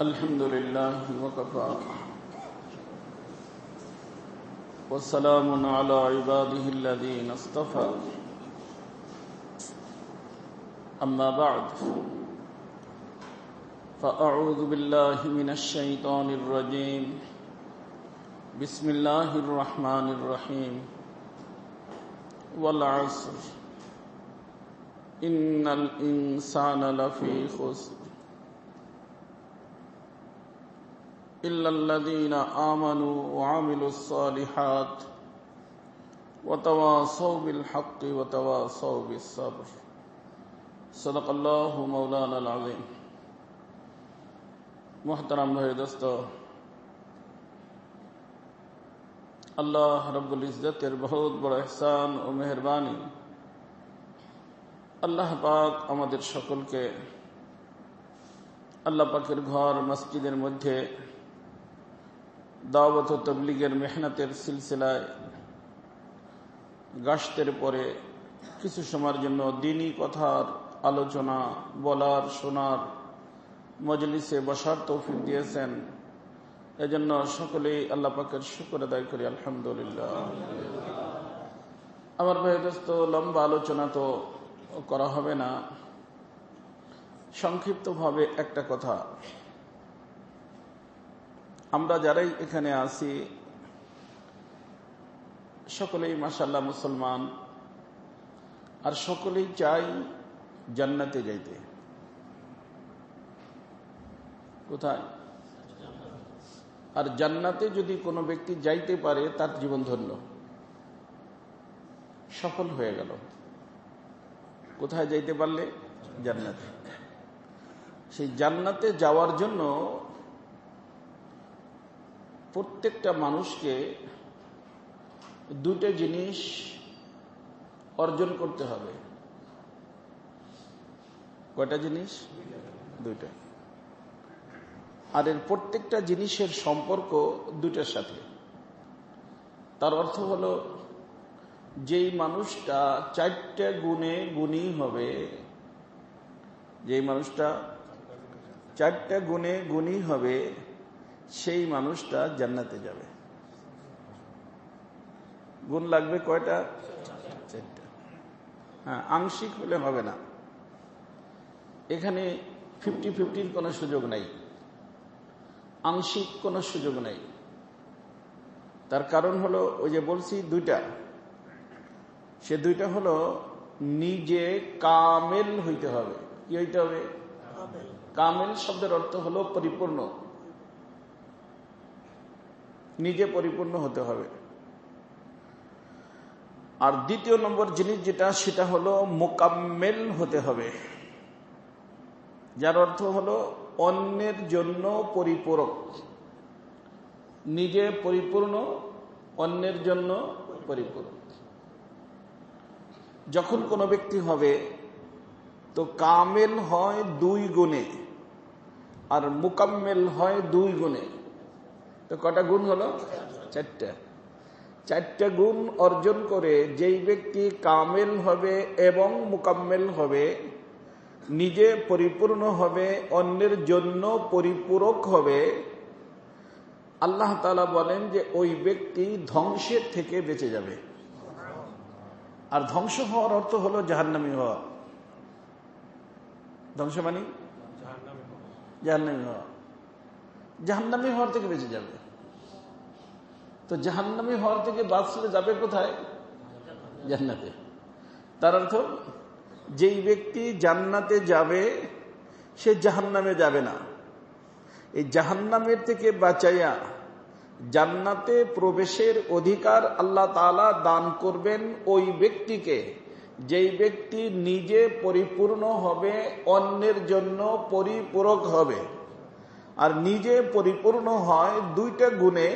الحمد لله وكفى. والسلام على عباده الذين اصطفى. أما بعد، فأعوذ بالله من الشيطان الرجيم. بسم الله الرحمن الرحيم. والعصر. إن الإنسان لفي خسر. إلا الذين آمنوا وعملوا الصالحات وتواصوا بالحق وتواصوا بالصبر صدق الله مولانا العظيم محترم بھائی دوستو আল্লাহ রব্বুল ইজতের বহুত বড় এহসান ও মেহরবানি আল্লাহ পাক আমাদের সকলকে আল্লাহ পাকের ঘর মসজিদের মধ্যে দাওয়াত তবলিগের মেহনতের সিলসিলায় গাছতের পরে কিছু সময়ের জন্য দিনই কথার আলোচনা, বলার, শোনার, মজলিসে বসার তৌফিক দিয়েছেন। এজন্য সকলেই আল্লাহ পাকের শুক্র আদায় করি, আলহামদুলিল্লাহ। আমার ভাই দোস্ত লম্বা আলোচনা তো করা হবে না। সংক্ষিপ্তভাবে একটা কথা। আমরা যারাই এখানে আছি, সকলেই মাসাল্লাহ মুসলমান, আর সকলেই চাই জান্নাতে যাইতে। কোথায়? আর জান্নাতে যদি কোনো ব্যক্তি যাইতে পারে, তার জীবন ধন্য। সফল হয়ে গেল। কোথায় যাইতে পারলে? জান্নাতে। সেই জান্নাতে যাওয়ার জন্য প্রত্যেকটা মানুষকে দুটো জিনিস অর্জন করতে হবে। কয়টা জিনিস? দুইটা। আর এর প্রত্যেকটা জিনিসের সম্পর্ক দুটার সাথে। তার অর্থ হলো, যেই মানুষটা চারটা গুণে গুণী হবে, যেই মানুষটা চারটা গুণে গুণী হবে সেই মানুষটা জান্নাতে যাবে। গুণ লাগবে কয়টা? চারটা। হ্যাঁ আংশিক হলে হবে না। এখানে ফিফটি ফিফটির কোনো সুযোগ নাই। আংশিক কোনো সুযোগ নেই। তার কারণ হলো ওই যে বলছি দুইটা। সে দুইটা হলো নিজে কামেল হইতে হবে। কি হইতে হবে? কামেল। শব্দের অর্থ হলো পরিপূর্ণ। নিজে পরিপূর্ণ হতে হবে। আর দ্বিতীয় নম্বর জিনিস যেটা, সেটা হলো মোকাম্মেল হতে হবে। যার অর্থ হলো অন্যের জন্য পরিপূরক। নিজে পরিপূর্ণ, অন্যের জন্য পরিপূরক। যখন কোনো ব্যক্তি হবে, তো কামেল হয় দুই গুণে, আর মোকাম্মেল হয় দুই গুণে। তো কটা গুণ হলো? চারটা। চারটা গুণ অর্জন করে যেই ব্যক্তি কামেল হবে এবং মোকাম্মেল হবে, নিজে পরিপূর্ণ হবে, অন্যের জন্য পরিপূরক হবে, আল্লাহ তালা বলেন যে ওই ব্যক্তি ধ্বংসের থেকে বেঁচে যাবে। আর ধ্বংস হওয়ার অর্থ হলো জাহান্নামি হওয়া। ধ্বংস মানে? জাহান্নামি হওয়া। জাহান্নামি হওয়ার থেকে বেঁচে যাবে। তো জাহান্নামি হওয়ার থেকে বাঁচলে যাবে কোথায়? জান্নাতে। তার অর্থ, যেই ব্যক্তি জান্নাতে যাবে, সে জাহান্নামে যাবে না। এই জাহান্নামের থেকে বাঁচাইয়া জান্নাতে প্রবেশের অধিকার আল্লাহ তালা দান করবেন ওই ব্যক্তিকে। যেই ব্যক্তি নিজে পরিপূর্ণ হবে, অন্যের জন্য পরিপূরক হবে। আর নিজে পরিপূর্ণ হয় দুইটা গুণে,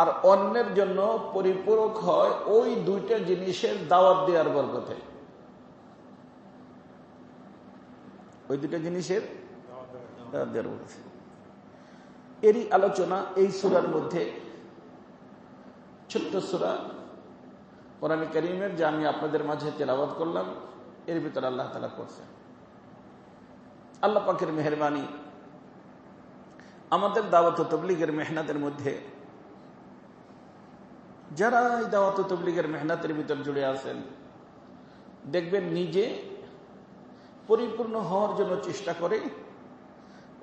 আর অন্যের জন্য পরিপূরক হয় ওই দুইটা জিনিসের দাওয়াত দেওয়ার বরকতে। ওই দুটা জিনিসের এরই আলোচনা এই সুরার মধ্যে। ছোট্ট সুরা, কোরআন করিমের যা আমি আপনাদের মাঝে তেলাবাদ করলাম, এর ভিতরে আল্লাহ তালা করছেন আল্লাহ পাকের মেহরবানি আমাদের দাওয়াত তবলিগের মেহনাতের মধ্যে যারা এই দাওয়াত তবলিগের মেহনাতের ভিতর জুড়ে আছেন, দেখবেন নিজে পরিপূর্ণ হওয়ার জন্য চেষ্টা করে,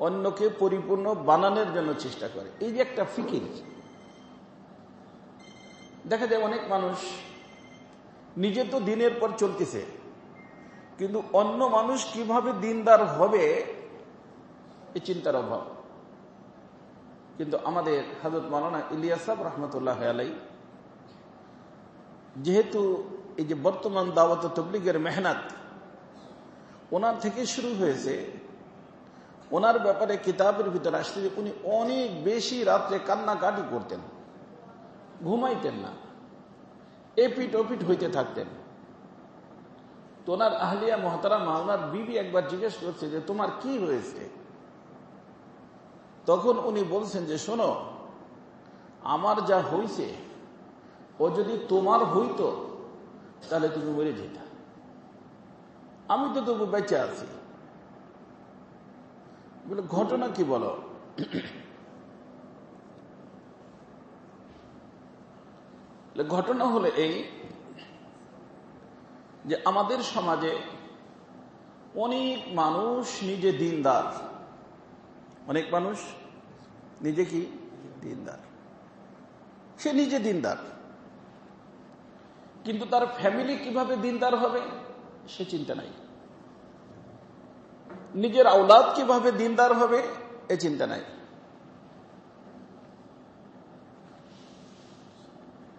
অন্যকে পরিপূর্ণ বানানোর জন্য চেষ্টা করে। এই যে একটা ফিকির। দেখা যায় অনেক মানুষ, নিজে তো দিনের পর চলতেছে, কিন্তু অন্য মানুষ কীভাবে দিনদার হবে এই চিন্তার অভাব। কিন্তু আমাদের হাজরত মালানা ইলিয়াসাব রহমতুল্লাহ আলাই যেহেতু এই যে বর্তমান দাওয়াত তবলিগের মেহনাত, ওনার থেকে শুরু হয়েছে, ওনার ব্যাপারে কিতাবের ভিতরে আসতে যে উনি অনেক বেশি রাত্রে কান্নাকাটি করতেন, ঘুমাইতেন না এপিট ওপিট হইতে থাকতেন। তো ওনার আহলিয়া মহতারামা ওনার বিবি একবার জিজ্ঞেস করছে যে তোমার কি হয়েছে? তখন উনি বলছেন যে, শোনো, আমার যা হইছে, ও যদি তোমার হইতো, তাহলে তুমি মরে যেতা। আমি তো তবু বেঁচে আছি। বলে ঘটনা কি বলো, ঘটনা হলো এই যে, আমাদের সমাজে অনেক মানুষ নিজে দিনদার। অনেক মানুষ নিজে কি? দিনদার। সে নিজে দিনদার। কিন্তু তার ফ্যামিলি কীভাবে দিনদার হবে? সে চিন্তা নাই। নিজের আওলাদ কীভাবে দিনদার হবে? এ চিন্তা নাই।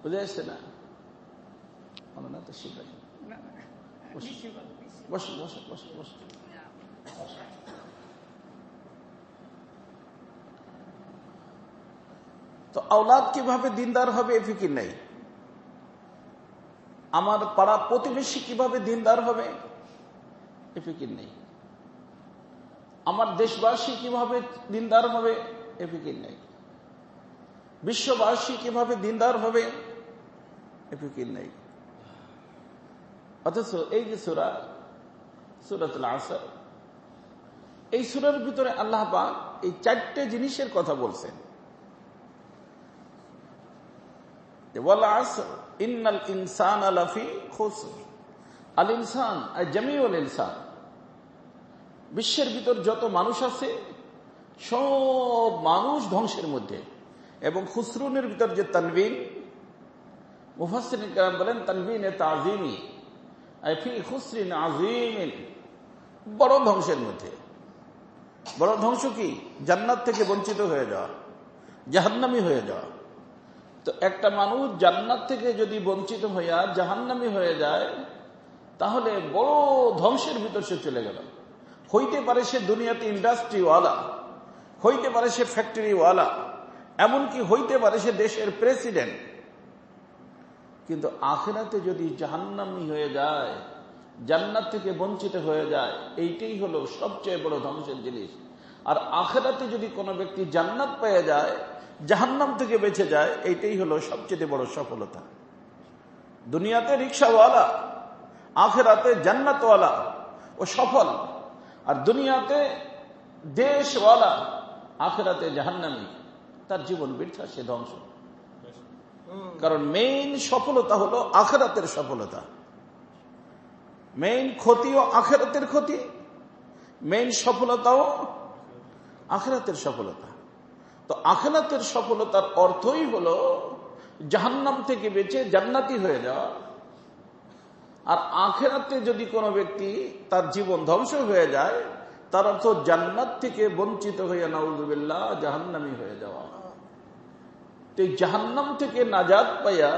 বুঝে আসছে না? না তো শিখবে বসে বসে বসে বসে তো আওলাদ কীভাবে দিনদার হবে এ ফিকির নেই। আমার পাড়া প্রতিবেশী কীভাবে দিনদার হবে এ ফিকির নেই। আমার দেশবাসী কীভাবে দিনদার হবে এ ফিকির নেই। বিশ্ববাসী কীভাবে দিনদার হবে এ ফিকির নেই। অথচ এই যে সুরা, সুরাতুল এই সুরের ভিতরে আল্লাহ পাক এই চারটে জিনিসের কথা বলছেন। ইনসান বিশ্বের ভিতর যত মানুষ আছে, সব মানুষ ধ্বংসের মধ্যে। এবং খুসরুনের ভিতর যে তানবিন মুফাসিন বলেন তানবিন এ খুসরিন বড় ধ্বংসের মধ্যে। বড় ধ্বংস কি? জান্নাত থেকে বঞ্চিত হয়ে যাওয়া, জাহান্নামি হয়ে যাওয়া। তো একটা মানুষ জান্নাত থেকে যদি বঞ্চিত হইয়া জাহান্নামি হয়ে যায়, তাহলে বড় ধ্বংসের ভিতর সে চলে গেল। হইতে পারে সে দুনিয়াতে ইন্ডাস্ট্রিওয়ালা, হইতে পারে সে ফ্যাক্টরিওয়ালা, এমনকি হইতে পারে সে দেশের প্রেসিডেন্ট। কিন্তু আখেরাতে যদি জাহান্নামি হয়ে যায়, জান্নাত থেকে বঞ্চিত হয়ে যায়, এইটাই হলো সবচেয়ে বড় ধ্বংসের জিনিস। আর আখেরাতে যদি কোনো ব্যক্তি জান্নাত পেয়ে যায় জাহান্নাম থেকে বেঁচে যায়, এইটাই হলো সবচেয়ে বড় সফলতা। দুনিয়াতে রিক্সাওয়ালা, আখেরাতে জান্নাতওয়ালা ও সফল, আর দুনিয়াতে দেশওয়ালা, আখেরাতে জাহান্নামি। তার জীবন বৃদ্ধা সে ধ্বংস। কারণ মেইন সফলতা হলো আখেরাতের সফলতা। মেইন ক্ষতিও আখেরাতের ক্ষতি মেইন সফলতাও আখেরাতের সফলতা। তো আখেরাতের সফলতার অর্থই হলো জাহান্নাম থেকে বেঁচে জান্নাতি হয়ে যাওয়া। আর আখেরাতে যদি কোনো ব্যক্তি তার জীবন ধ্বংস হয়ে যায়, তার অর্থ জান্নাত থেকে বঞ্চিত হইয়া নাউজুবিল্লাহ জাহান্নামি হয়ে যাওয়া। তো জাহান্নাম থেকে নাজাদ পাইয়া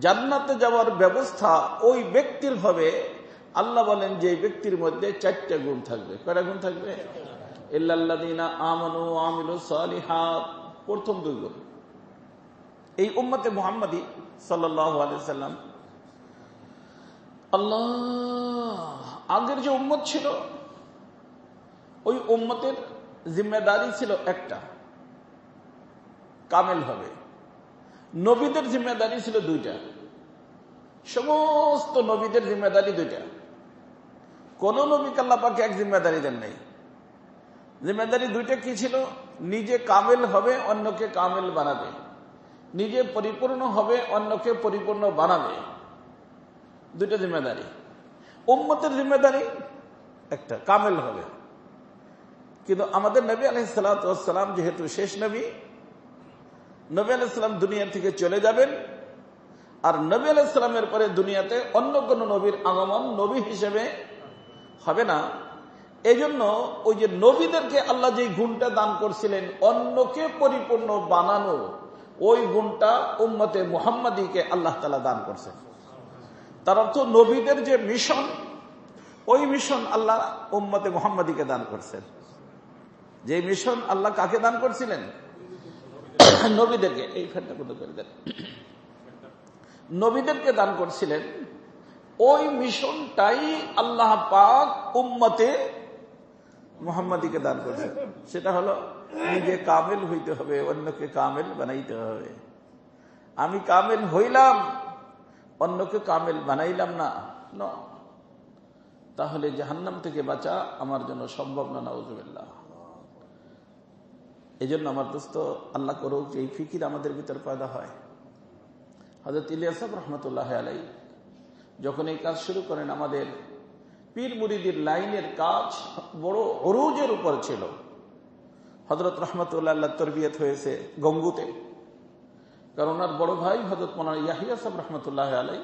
জান্নাতে যাওয়ার ব্যবস্থা ওই ব্যক্তির হবে। আল্লাহ বলেন যে ব্যক্তির মধ্যে চারটা গুণ থাকবে। কয়টা গুণ থাকবে? ইল্লাল্লাদিনা আমানু আমিলু সালিহাত। প্রথম দুই গুণ এই উম্মতে মোহাম্মদী সাল্লাম আল্লাহ, আগের যে উম্মত ছিল, ওই উম্মতের জিম্মেদারি ছিল একটা। কামেল হবে। নবীদের জিম্মেদারি ছিল দুইটা। সমস্ত নবীদের জিম্মেদারি দুইটা। কোন নবী কাল্লাপাকে এক জিম্মেদারি দেন নাই। জিম্মেদারি দুইটা কি ছিল? নিজে কামেল হবে, অন্যকে কামেল বানাবে। নিজে পরিপূর্ণ হবে, অন্যকে পরিপূর্ণ বানাবে। দুইটা জিম্মেদারি। উম্মতের জিম্মেদারি একটা, কামেল হবে। কিন্তু আমাদের নবী আলহিসাম যেহেতু শেষ নবী নবী আলাইসালাম দুনিয়া থেকে চলে যাবেন। আর নবী আলাইসালামের পরে দুনিয়াতে অন্য কোন নবীর আগমন নবী হিসেবে হবে না। এই জন্য ওই যে নবীদেরকে আল্লাহ যে গুণটা দান করছিলেন, অন্যকে পরিপূর্ণ বানানো, ওই গুণটা উম্মতে মুহাম্মাদীকে আল্লাহ তালা দান করছেন। তার অর্থ নবীদের যে মিশন, ওই মিশন আল্লাহ উম্মতে মোহাম্মদীকে দান করছেন। যে মিশন আল্লাহ কাকে দান করছিলেন? নবীদেরকে, এই ফ্যানটা কোথাও করে দেন। নবীদেরকে দান করছিলেন। ওই মিশনটাই আল্লাহ পাক উম্মতে মোহাম্মদীকে দান করছেন সেটা হলো, নিজে কামেল হইতে হবে, অন্যকে কামেল বানাইতে হবে। আমি কামেল হইলাম, অন্যকে কামেল বানাইলাম না। ন। তাহলে জাহান্নাম থেকে বাঁচা আমার জন্য সম্ভব না নজুবিল্লাহ এই জন্য আমার দোস্ত, আল্লাহ করুক যে এই ফিকির আমাদের ভিতর পয়দা হয়। হজরত ইলিয়াসব রহমতুল্লাহ আলাই যখন এই কাজ শুরু করেন আমাদের পীর মুরিদির লাইনের কাজ বড় অরুজের উপর ছিল। হজরত রহমতুল্লাহ তরবিয়ত হয়েছে গঙ্গুতে। কারণ ওনার বড় ভাই হজরত মোনার ইয়াহিয়া রহমতুল্লাহ আলাই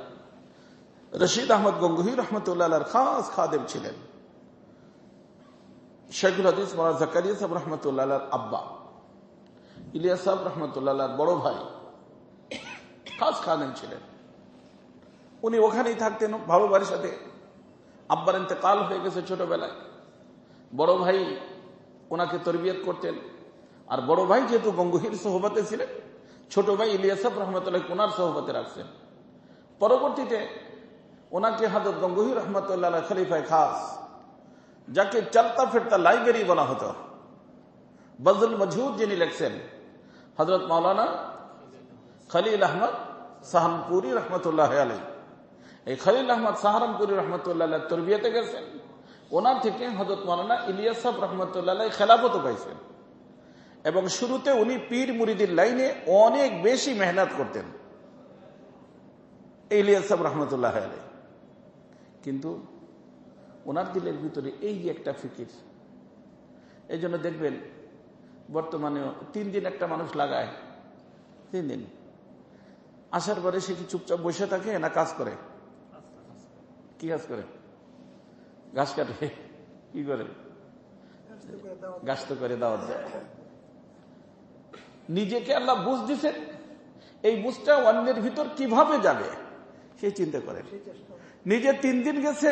রশিদ আহমদ গঙ্গুহি রহমতুল্লাহ খাস খাদেম ছিলেন। শেখুল হাদিস মোনা জাকারিয়া সাহ রহমতুল্লাহ আব্বা। ইলিয়াস সাহ রহমতুল্লাহ বড় ভাই, খাস খাদেম ছিলেন। উনি ওখানেই থাকতেন ভালো বাড়ির সাথে। আব্বার কাল হয়ে গেছে ছোটবেলায়। বড় ভাই ওনাকে তরবিয়ত করতেন। আর বড় ভাই যেহেতু গঙ্গুহির সহবতে ছিলেন, ছোট ভাই ইলিয়াসফ রহমতুল্লাহ ওনার সহবতে রাখছেন। পরবর্তীতে ওনাকে হাজর গঙ্গুহির রহমতুল্লাহ খলিফায় খাস, যাকে চলতা ফিরতা লাইব্রেরি বলা হতো। বজল মজহুদ যিনি লেখছেন, হজরত মৌলানা খলিল আহমদ সাহানপুরি রহমতুল্লাহ আলী এই খলিল আহমদ সাহারামপুরি রহমতুল্লাহ তরবিয়াতে গেছেন। ওনার থেকে হজরত মৌলানা ইলিয়াসাব রহমতুল্লাহ খেলাফত পাইছেন। এবং শুরুতে উনি পীর মুরিদির লাইনে অনেক বেশি মেহনত করতেন। ইলিয়াসাব রহমতুল্লাহ আলী কিন্তু ওনার দিলের ভিতরে এই যে একটা ফিকির এই জন্য দেখবেন বর্তমানে তিন দিন একটা মানুষ লাগায়, তিন দিন। আসার পরে সে কি চুপচাপ বসে থাকে না কাজ করে? কি কাজ করে? গাছ কাটে? কি করে? গাছ তো করে দাওয়াত দেয়। নিজেকে আল্লাহ বুঝ দিছেন। এই বুঝটা অন্যের ভিতর কীভাবে যাবে, সে চিন্তা করে নিজে তিন দিন গেছে,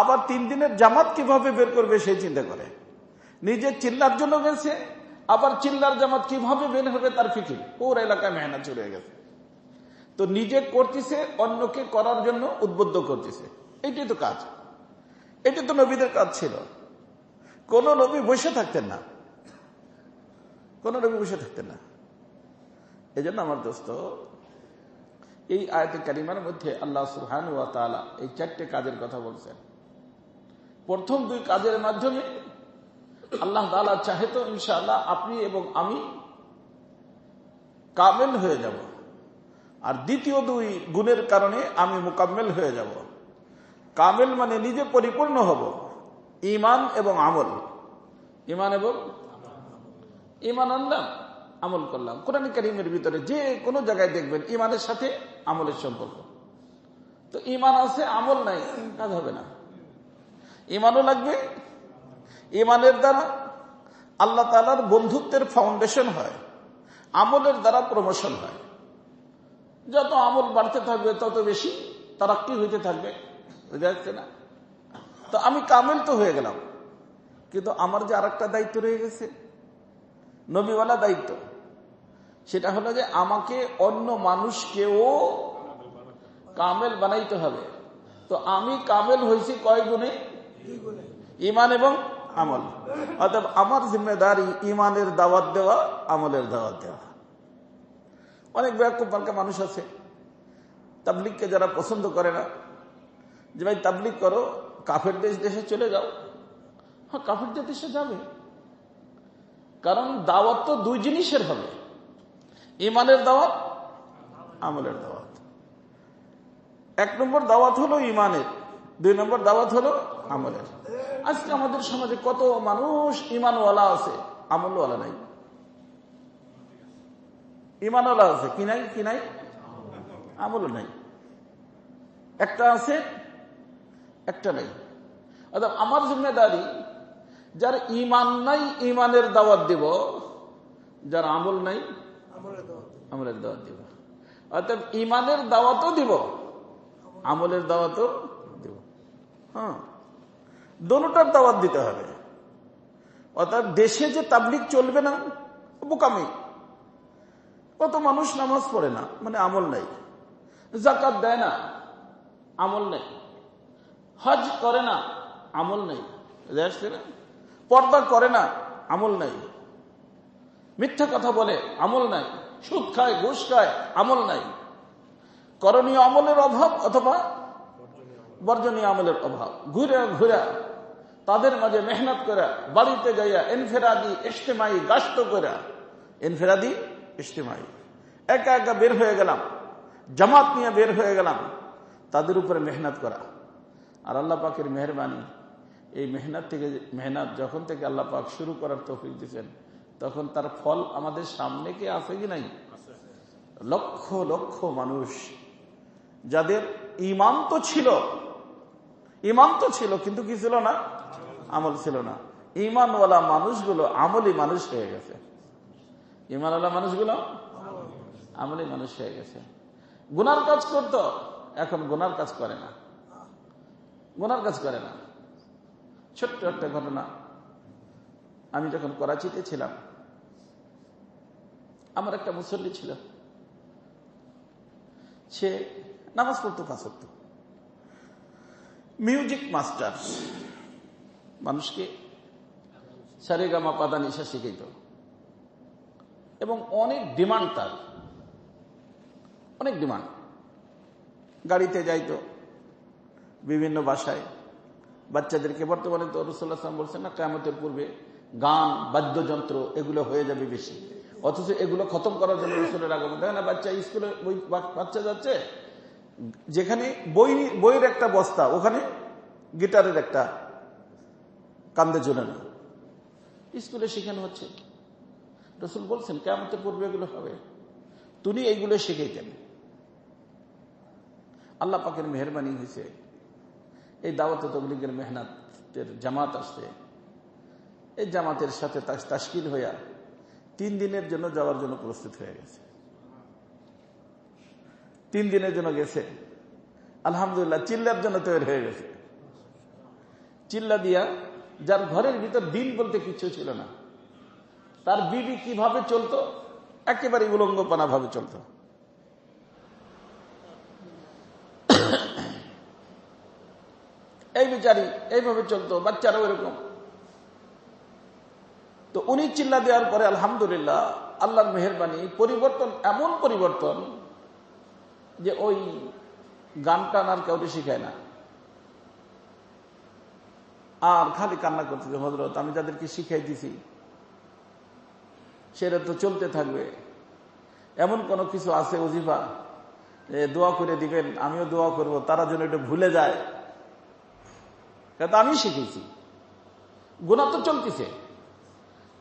আবার তিন দিনের জামাত কীভাবে বের করবে সেই চিন্তা করে। নিজে চিল্লার জন্য গেছে, আবার চিল্লার জামাত কীভাবে বের হবে, তার ফিকির। ওর এলাকায় মেহনত চলে গেছে। তো নিজে করতেছে, অন্যকে করার জন্য উদ্বুদ্ধ করতেছে। এটাই তো কাজ। এটি তো নবীদের কাজ ছিল। কোন নবী বসে থাকতেন না। কোন নবী বসে থাকতেন না। এই জন্য আমার দোস্ত, এই আয়তে কারিমার মধ্যে আল্লাহ সুহান এই চারটে কাজের কথা বলছেন। প্রথম দুই কাজের মাধ্যমে আল্লাহ তালা চাহে তো ইনশাআল্লাহ আপনি এবং আমি কামেল হয়ে যাব। আর দ্বিতীয় দুই গুণের কারণে আমি মোকাম্মেল হয়ে যাব। কামেল মানে নিজে পরিপূর্ণ হব। ইমান এবং আমল। ইমান এবং ইমান আনলাম, আমল করলাম। কোরআন করিমের ভিতরে যে কোনো জায়গায় দেখবেন ইমানের সাথে আমলের সম্পর্ক। তো ইমান আছে, আমল নাই, কাজ হবে না। ইমানও লাগবে ইমানের দ্বারা আল্লাহ তালার বন্ধুত্বের ফাউন্ডেশন হয়। আমলের দ্বারা প্রমোশন হয়। যত আমল বাড়তে থাকবে, তত বেশি তারা কি হইতে থাকবে। বুঝা যাচ্ছে না? তো আমি কামেল তো হয়ে গেলাম। কিন্তু আমার যে আর দায়িত্ব রয়ে গেছে, নবীওয়ালা দায়িত্ব, সেটা হলো যে আমাকে অন্য মানুষকেও কামেল বানাইতে হবে। তো আমি কামেল হয়েছি কয় গুণে? ইমান এবং আমল। অর্থাৎ আমার জিম্মেদারি ইমানের দাওয়াত দেওয়া, আমলের দাওয়াত দেওয়া। অনেক ব্যাকুব মানুষ আছে। তাবলিককে যারা পছন্দ করে না, যে ভাই তাবলিক করো, কাফের দেশ দেশে চলে যাও। হ্যাঁ কাফের দেশে যাবে। কারণ দাওয়াত তো দুই জিনিসের হবে। ইমানের দাওয়াত, আমলের দাওয়াত। এক নম্বর দাওয়াত হলো ইমানের, দুই নম্বর দাওয়াত হলো আমলের। আজকে আমাদের সমাজে কত মানুষ ইমানওয়ালা আছে, আমলওয়ালা নাই। ইমানওয়ালা আছে? কি নাই? কি নাই? আমল নাই। একটা আছে, একটা নাই। অর্থাৎ আমার জিম্মেদারি, যার ইমান নাই, ইমানের দাওয়াত দিব। যার আমল নাই, আমলের দাওয়াত দিব। অর্থাৎ ইমানের দাওয়াতও দিব, আমলের দাওয়াতও দিব। হ্যাঁ। দোনোটার দাওয়াত দিতে হবে। অর্থাৎ দেশে যে তাবলিক চলবে না, বোকামি। কত মানুষ নামাজ পড়ে না মানে আমল নাই। জাকাত দেয় না, আমল নেই। হজ করে না, আমল নেই। পর্দা করে না, আমল নাই। মিথ্যা কথা বলে, আমল নাই। সুদ খায়, ঘুষ খায়, আমল নাই। করণীয় আমলের অভাব অথবা বর্জনীয় আমলের অভাব। ঘুরে ঘুরে তাদের মাঝে মেহনত করে, বাড়িতে যাইয়া, এনফেরাদি, ইস্তেমাই, গাস্ত করে। এনফেরাদি ইস্তেমাই একা একা বের হয়ে গেলাম, জামাত নিয়ে বের হয়ে গেলাম, তাদের উপরে মেহনত করা। আর আল্লাহ পাকের মেহরবানি, এই মেহনত থেকে, মেহনত যখন থেকে আল্লাহ পাক শুরু করার তৌফিক দিচ্ছেন তখন তার ফল আমাদের সামনে কি আছে কি নাই? লক্ষ লক্ষ মানুষ, যাদের ইমান তো ছিল ইমান তো ছিল, কিন্তু কি ছিল না? আমল ছিল না। ইমানওয়ালা মানুষগুলো আমলি মানুষ হয়ে গেছে। ইমানওয়ালা মানুষগুলো আমলি মানুষ হয়ে গেছে। গুনার কাজ করত, এখন গুনার কাজ করে না। গুনার কাজ করে না। ছোট্ট একটা ঘটনা। আমি যখন করাচিতে ছিলাম, আমার একটা মুসল্লি ছিল। সে নামাজ পড়তো পাঁচত্ব মিউজিক মাস্টার। মানুষকে সারেগামা নিশা শিখাইত। এবং অনেক ডিমান্ড তার। অনেক ডিমান্ড। গাড়িতে যাইতো, বিভিন্ন বাসায়। বাচ্চাদেরকে বর্তমানে তো রসুল্লাহাম বলছেন না কেমতের পূর্বে গান, বাদ্যযন্ত্র এগুলো হয়ে যাবে বেশি। অথচ এগুলো খতম করার জন্য রসুলের আগমন। দেখে না, বাচ্চা স্কুলে বই বাচ্চা যাচ্ছে, যেখানে বই বইয়ের একটা বস্তা, ওখানে গিটারের একটা কান্দে চলে না স্কুলে শেখানো হচ্ছে। রসুল বলছেন কেমতের পূর্বে এগুলো হবে। তুমি এইগুলো শিখাইতেন আল্লাহ পাকের মেহরবানি হয়েছে। এই দাওয়াত তবলিগের মেহনাতের জামাত আসছে। এই জামাতের সাথে তাস্কিল হইয়া তিন দিনের জন্য যাওয়ার জন্য প্রস্তুত হয়ে গেছে। তিন দিনের জন্য গেছে। আলহামদুলিল্লাহ, চিল্লার জন্য তৈরি হয়ে গেছে। চিল্লা দিয়া, যার ঘরের ভিতর দিন বলতে কিছু ছিল না। তার বিবি কীভাবে চলতো? একেবারে উলঙ্গপানা ভাবে চলতো। এই বিচারি এইভাবে চলতো, বাচ্চারাও এরকম। তো উনি চিল্লা দেওয়ার পরে আলহামদুলিল্লাহ, আল্লাহর মেহরবানি, পরিবর্তন, এমন পরিবর্তন যে ওই গান টান আর কেউ শিখায় না। আর খালি কান্না করতেছে হজরত আমি যাদেরকে শিখাই দিছি। সেটা তো চলতে থাকবে। এমন কোন কিছু আছে অজিফা দোয়া করে দিবেন, আমিও দোয়া করব, তারা যেন এটা ভুলে যায়। আমি শিখেছি। গুণা তো চলতেছে।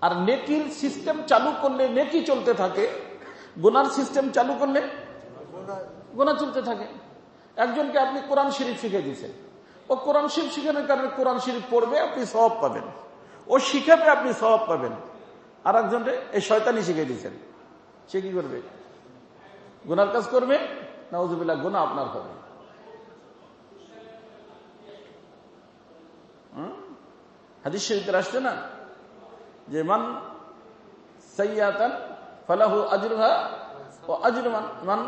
আর নেকির সিস্টেম চালু করলে নেকি চলতে থাকে। গুনার সিস্টেম চালু করলে গোনা চলতে থাকে। একজনকে আপনি কোরআন শরীফ শিখে দিয়েছেন। ও কোরআন শরীফ শিখানোর কারণে কোরআন শরীফ পড়বে, আপনি সব পাবেন। ও শিখাবে, আপনি সব পাবেন। আর একজনকে এই শয়তানি শিখে দিয়েছেন। সে কি করবে? গুনার কাজ করবে? না ওজুবিল্লা গুণা আপনার হবে। হাদিস শরীফের আসছে না? যে মান সৈয়াতান ফালাহু আজরুহা ও আজরু মান মান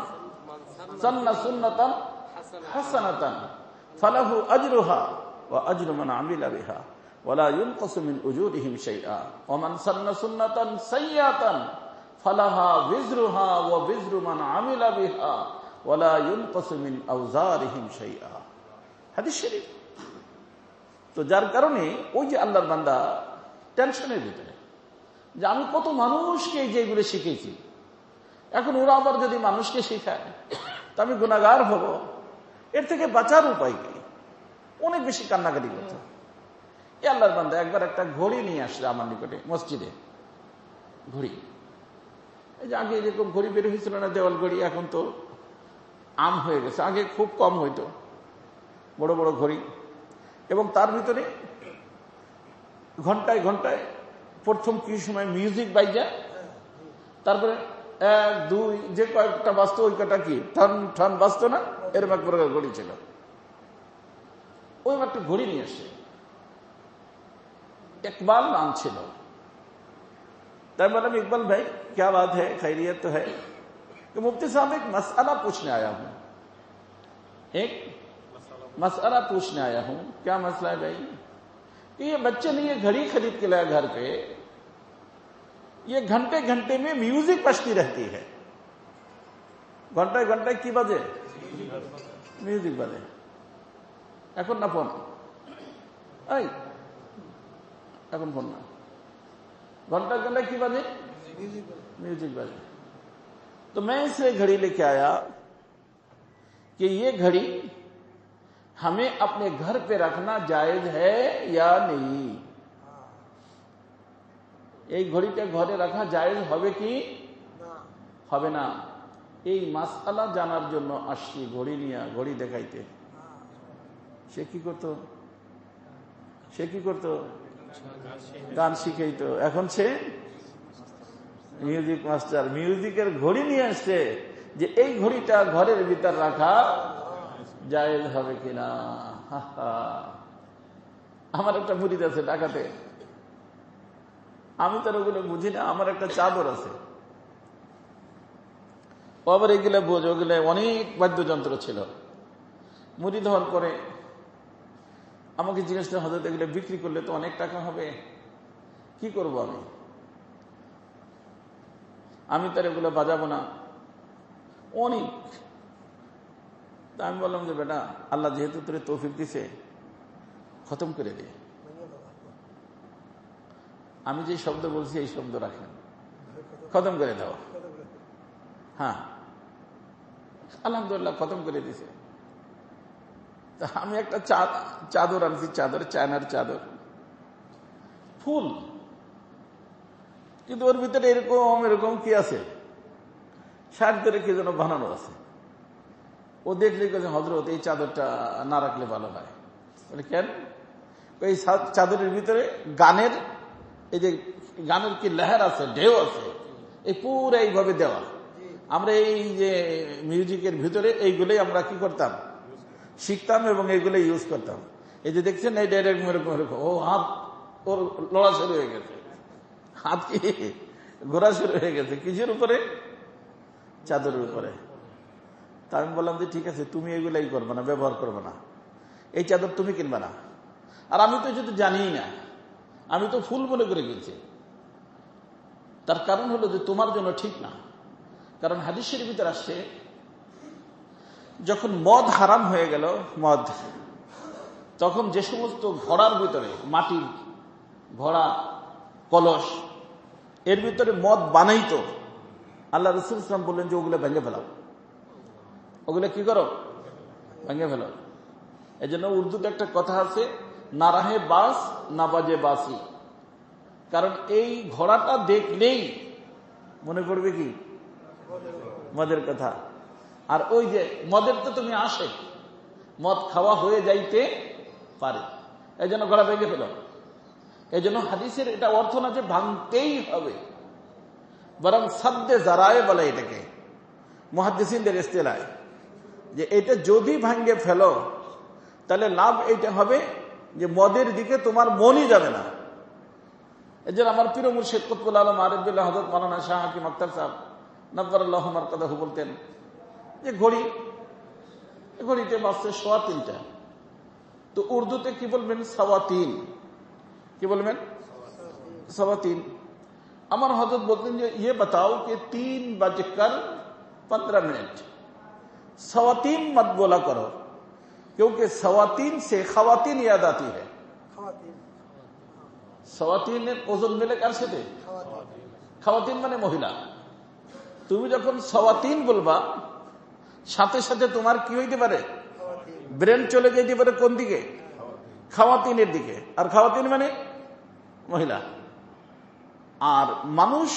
সান্না সুন্নাতান হাসানাতান ফালাহু আজরুহা ও আজরু মান আমিলা বিহা। মিন উজুরিহিম শাইআ। ওয়া মান সান্না সুন্নাতান সাইয়াতান, ফালাহা বিজরুহা ওয়া বিজরু মান আমিলা বিহা, ওয়ালা ইউনকাসু মিন আওজারিহিম শাইআ। হাদিস শরীফ। তো যার কারণে ওই যে আল্লাহর বান্দা টেনশনের ভিতরে যে আমি কত মানুষকে যেগুলো শিখেছি, এখন ওরা আবার যদি মানুষকে শেখায়, তা আমি গুণাগার হব। এর থেকে বাঁচার উপায় কি? অনেক বেশি কান্নাকাটি করতে এ আল্লাহর বান্দা, একবার একটা ঘড়ি নিয়ে আসলে আমার নিকটে, মসজিদে। ঘড়ি। এই যে আগে যেরকম ঘড়ি বের হয়েছিল না, দেওয়াল ঘড়ি, এখন তো আম হয়ে গেছে। আগে খুব কম হইতো, বড় বড় ঘড়ি। এবং তার ভিতরে ঘন্টায় ঘন্টায় প্রথম কিছু সময় মিউজিক বাইজা, তারপরে এক, দুই, যে কয়েকটা বাঁচতো ওই কটা কি? ঠন ঠন বাঁচতো না? এরকম এক প্রকার ঘড়ি ছিল। ওই একটা ঘড়ি নিয়ে আসে। اقبال نام ছিল میں بولم اقبال بھائی، کیا بات ہے؟ خیریت تو ہے؟ کہ مفتی صاحب ایک مسئلہ پوچھنے آیا ہوں۔ ایک مسئلہ پوچھنے آیا ہوں۔ کیا مسئلہ ہے بھائی؟ کہ یہ بچے نے یہ گھڑی خرید کے لایا گھر پہ۔ یہ گھنٹے گھنٹے میں میوزک بجتی رہتی ہے۔ گھنٹے گھنٹے کی بجے؟ میوزک بجے۔ ایک না ফোন এখন বন্যা گھنٹہ گھنٹہ کی بجے میوزک بجے تو میں اس لیے گھڑی لے کے آیا کہ یہ گھڑی ہمیں اپنے گھر پہ رکھنا جائز ہے یا نہیں এই ঘড়িটা ঘরে রাখা জায়েজ হবে কি হবে না এই মাসালা জানার জন্য আসছি ঘড়ি নিয়ে ঘড়ি দেখাইতে সে কি করত সে কি করতো গান শিখেই তো। এখন সে মিউজিক মাস্টার মিউজিকের ঘড়ি নিয়ে আসছে যে এই ঘড়িটা ঘরের ভিতর রাখা জায়েজ হবে কিনা। আমার একটা মুড়িদ আছে ঢাকাতে। আমি তার ওগুলো বুঝি না, আমার একটা চাদর আছে। ওগুলো অনেক বাদ্যযন্ত্র ছিল। মুড়ি ধর করে আমাকে জিজ্ঞেস করে হজরত এগুলো বিক্রি করলে তো অনেক টাকা হবে। কি করব আমি? আমি তার এগুলো বাজাবো না। অনেক। তা আমি বললাম যে, বেটা, আল্লাহ যেহেতু তোর তৌফিক দিছে, খতম করে দে। আমি যে শব্দ বলছি, এই শব্দ রাখেন। খতম করে দাও। হ্যাঁ। আলহামদুলিল্লাহ, খতম করে দিছে। তা আমি একটা চাদর আনছি, চাদর, চায়নার চাদর। ফুল। কিন্তু ওর ভিতরে এরকম এরকম কি আছে? শার্ট ধরে কি যেন বানানো আছে। ও দেখলে কেছে হজরত এই চাদরটা না রাখলে ভালো হয়। কেন? এই চাদরের ভিতরে গানের, এই যে গানের কি লেহার আছে, ঢেউ আছে, এই পুরো এইভাবে দেওয়া। আমরা এই যে মিউজিকের ভিতরে এইগুলোই আমরা কি করতাম? শিখতাম এবং এইগুলো ইউজ করতাম। এই যে দেখছেন, এই ডাইরেক্ট এরকম এরকম ও, হাত ওর লড়া শুরু হয়ে গেছে। হাত কি? ঘোরা শুরু হয়ে গেছে। কিসের উপরে? চাদরের উপরে। তা আমি বললাম যে, ঠিক আছে, তুমি এগুলাই করবে না, ব্যবহার করবে না। এই চাদর তুমি কিনবে না। আর আমি তো যদি জানি না, আমি তো ফুল মনে করে কিনছি। তার কারণ হলো যে, তোমার জন্য ঠিক না। কারণ হাদিসের ভিতরে আসছে যখন মদ হারাম হয়ে গেল, মদ। তখন যে সমস্ত ঘোড়ার ভিতরে, মাটি, ঘোড়া, কলস, এর ভিতরে মদ বানাইতো। আল্লাহ রসুল ইসলাম বললেন যে, ওগুলো ভেঙে ফেলাও। ওগুলো কি করো? ভেঙে ফেলাও। এই জন্য উর্দুতে একটা কথা আছে, না রাহে বাস, না বাজে বাসি। কারণ এই ঘোড়াটা দেখলেই মনে করবে কি? মদের কথা। আর ওই যে মদের তো তুমি আসে। মদ খাওয়া হয়ে যাইতে পারে। এই জন্য ঘোড়া ভেঙে ফেল। এই জন্য হাদিসের এটা অর্থ না যে ভাঙতেই হবে। বরং সাদ্দে জারায় বলে এটাকে। মহাদিসিনদের ইস্তেলায়। যে এটা যদি ভাঙ্গে ফেলো, তাহলে লাভ এইটা হবে যে মদের দিকে তোমার মনই যাবে না। এই জন্য আমার প্রিয় মুর্শেদ কুতুল আলম আরিফুল্লাহ হজরত মালানা শাহ হাকিম আক্তার সাহেব নব্বর আল্লাহ মারকাদাহু বলতেন যে ঘড়ি ঘড়িতে বাঁচছে সোয়া তিনটা তো উর্দুতে কি বলবেন সওয়া তিন কি বলবেন সওয়া তিন আমার হজরত বলতেন যে ইয়ে बताओ कि तीन बजकर पंद्रह मिनट सवा तीन मत बोला करो क्योंकि सवा तीन से खातन याद आती है সওয়াতিনের ওজন মেলে কার সাথে খাওয়াতিন মানে মহিলা তুমি যখন সওয়াতিন বলবা সাথে সাথে তোমার কি হইতে পারে? ব্রেন চলে যেতে পারে কোন দিকে? খাওয়াতিনের দিকে। আর খাওয়াতিন মানে? মহিলা। আর মানুষ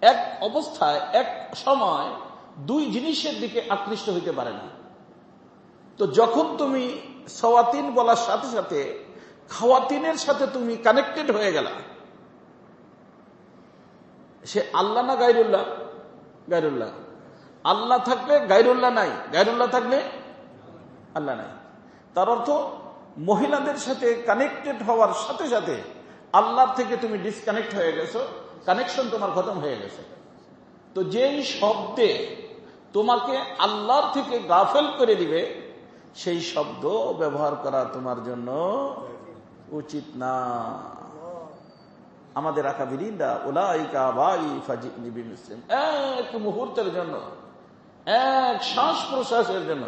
এক অবস্থায়, এক সময় দুই জিনিসের দিকে আকৃষ্ট হইতে পারে না। তো যখন তুমি সওয়াতিন বলার সাথে সাথে খাওয়াতিনের সাথে তুমি কানেক্টেড হয়ে গেলা, সে আল্লাহ না গাইরুল্লাহ গাইরুল্লাহ আল্লাহ থাকলে গাইরুল্লাহ নাই। গাইরুল্লাহ থাকলে আল্লাহ নাই। তার অর্থ মহিলাদের সাথে কানেক্টেড হওয়ার সাথে সাথে আল্লাহ থেকে তুমি ডিসকানেক্ট হয়ে গেছো কানেকশন তোমার খতম হয়ে গেছে। তো যেই শব্দে তোমাকে আল্লাহর থেকে গাফেল করে দিবে, সেই শব্দ ব্যবহার করা তোমার জন্য উচিত না। আমাদের আকাবিরিন্দা ওলাইকা বাই ফাজিবি মুসলিম। এক মুহূর্তের জন্য এক শ্বাস প্রশ্বাসের জন্য।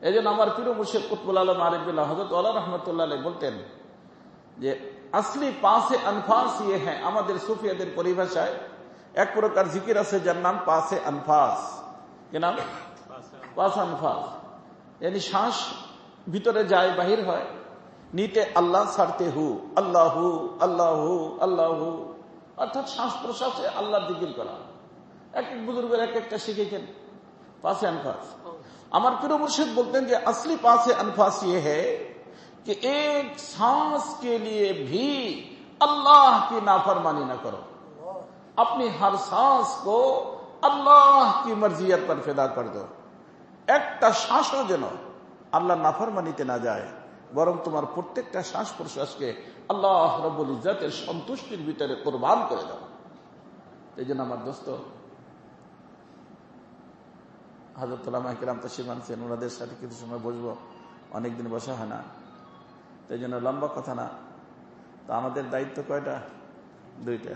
এই জন্য আমার প্রিয় মুর্শিদ কুতবুল আলম আরিফুল্লাহ হজরত আল্লাহ রহমতুল্লাহ বলতেন যে, আসলি পাশে আনফাস ইয়ে হ্যাঁ আমাদের সুফিয়াদের পরিভাষায় এক প্রকার জিকির আছে যার নাম পাশে আনফাস। কি নাম? পাশ আনফাস। yani শ্বাস ভিতরে যায়, বাহির হয়। নিতে আল্লাহ ছাড়তে হু, আল্লাহ আল্লাহ আল্লাহ। অর্থাৎ শ্বাস প্রশ্বাসে আল্লাহ জিকির করা। এক এক বুজুর্গের এক একটা শিখেছেন। পাশে अनफास আমার প্রিয় মুর্শিদ বলতেন যে असली पास अनफास ये है कि एक सांस के लिए भी अल्लाह की नाफरमानी न करो अपनी हर सांस को अल्लाह की मर्जियत पर फिदा कर दो একটা শ্বাসও যেন আল্লাহ নাফরমানিতে না যায় বরং তোমার প্রত্যেকটা শ্বাস প্রশ্বাসকে আল্লাহ রব্বুল ইজাতের সন্তুষ্টির ভিতরে কোরবান করে দাও এই জন্য আমার দোস্ত হাজরতুল্লাহাম তো সীমানছেন ওনাদের সাথে কিছু সময় বসবো। অনেকদিন বসা হয় না। তাই জন্য লম্বা কথা না। তো আমাদের দায়িত্ব কয়টা? দুইটা।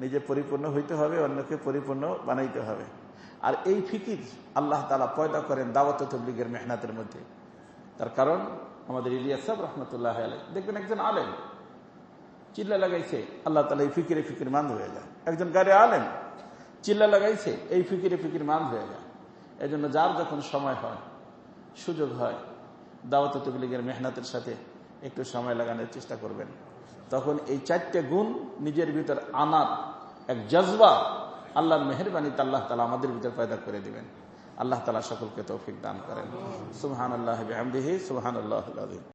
নিজে পরিপূর্ণ হইতে হবে, অন্যকে পরিপূর্ণ বানাইতে হবে। আর এই ফিকির আল্লাহ তালা পয়দা করেন দাওয়াত তবলিগের মেহনাতের মধ্যে। তার কারণ আমাদের ইলিয়াস সাহেব রহমতুল্লাহ আলাই দেখবেন একজন আলেম, চিল্লা লাগাইছে, আল্লাহ তালা এই ফিকিরে ফিকির মান হয়ে যায়। একজন গাড়ি আলেম, চিল্লা লাগাইছে, এই ফিকিরে ফিকির মান হয়ে যায়। এই জন্য যার যখন সময় হয়, সুযোগ হয়, দাওয়াত তবলিগের মেহনতের সাথে একটু সময় লাগানোর চেষ্টা করবেন। তখন এই চারটে গুণ নিজের ভিতর আনার এক জজবা আল্লাহর মেহরবানিতে আল্লাহ তালা আমাদের ভিতর পয়দা করে দিবেন। আল্লাহ তালা সকলকে তৌফিক দান করেন। সুবহান আল্লাহ সুবহান আল্লাহ